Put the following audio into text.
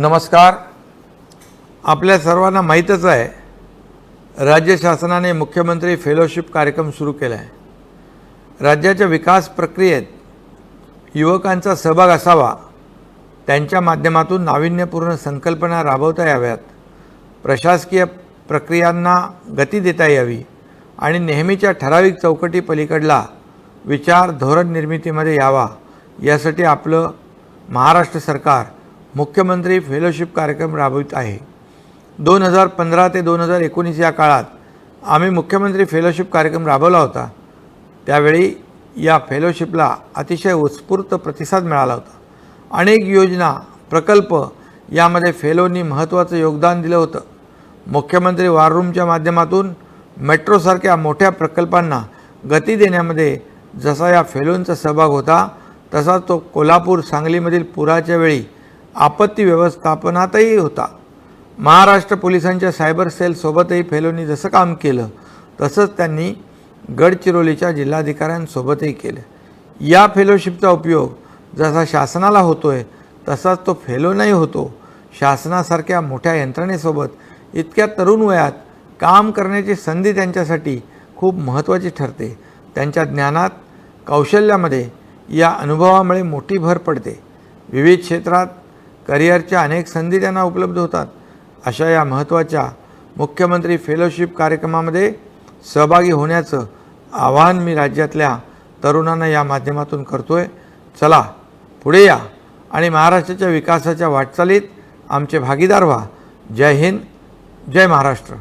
नमस्कार. आपल्या सर्वांना माहीतच आहे राज्य शासनाने मुख्यमंत्री फेलोशिप कार्यक्रम सुरू केला आहे. राज्याच्या विकास प्रक्रियेत युवकांचा सहभाग असावा त्यांच्या माध्यमातून नाविन्यपूर्ण संकल्पना राबवता याव्यात प्रशासकीय प्रक्रियांना गती देता यावी आणि नेहमीच्या ठराविक चौकटी पलीकडला विचार धोरण निर्मितीमध्ये यावा यासाठी आपलं महाराष्ट्र सरकार मुख्यमंत्री फेलोशिप कार्यक्रम राबवित आहे. दोन हजार पंधरा ते दोन हजार एकोणीस या काळात आम्ही मुख्यमंत्री फेलोशिप कार्यक्रम राबवला होता. त्यावेळी या फेलोशिपला अतिशय उत्स्फूर्त प्रतिसाद मिळाला होता. अनेक योजना प्रकल्प यामध्ये फेलोनी महत्त्वाचं योगदान दिलं होतं. मुख्यमंत्री वार रूमच्या माध्यमातून मेट्रोसारख्या मोठ्या प्रकल्पांना गती देण्यामध्ये जसा या फेलोंचा सहभाग होता तसा तो कोल्हापूर सांगलीमधील पुराच्या वेळी आपत्ती व्यवस्थापनातही होता. महाराष्ट्र पोलिसांच्या सायबर सेलसोबतही फेलोनी जसं काम केलं तसंच त्यांनी गडचिरोलीच्या जिल्हाधिकाऱ्यांसोबतही केलं. या फेलोशिपचा उपयोग जसा शासनाला होतो आहे तसाच तो फेलोनाही होतो. शासनासारख्या मोठ्या यंत्रणेसोबत इतक्या तरुण वयात काम करण्याची संधी त्यांच्यासाठी खूप महत्त्वाची ठरते. त्यांच्या ज्ञानात कौशल्यामध्ये या अनुभवामुळे मोठी भर पडते. विविध क्षेत्रात करिअरच्या अनेक संधी त्यांना उपलब्ध होतात. अशा या महत्त्वाच्या मुख्यमंत्री फेलोशिप कार्यक्रमामध्ये सहभागी होण्याचं आवाहन मी राज्यातल्या तरुणांना या माध्यमातून करतो आहे चला पुढे या आणि महाराष्ट्राच्या विकासाच्या वाटचालीत आमचे भागीदार व्हा. जय हिंद जय महाराष्ट्र.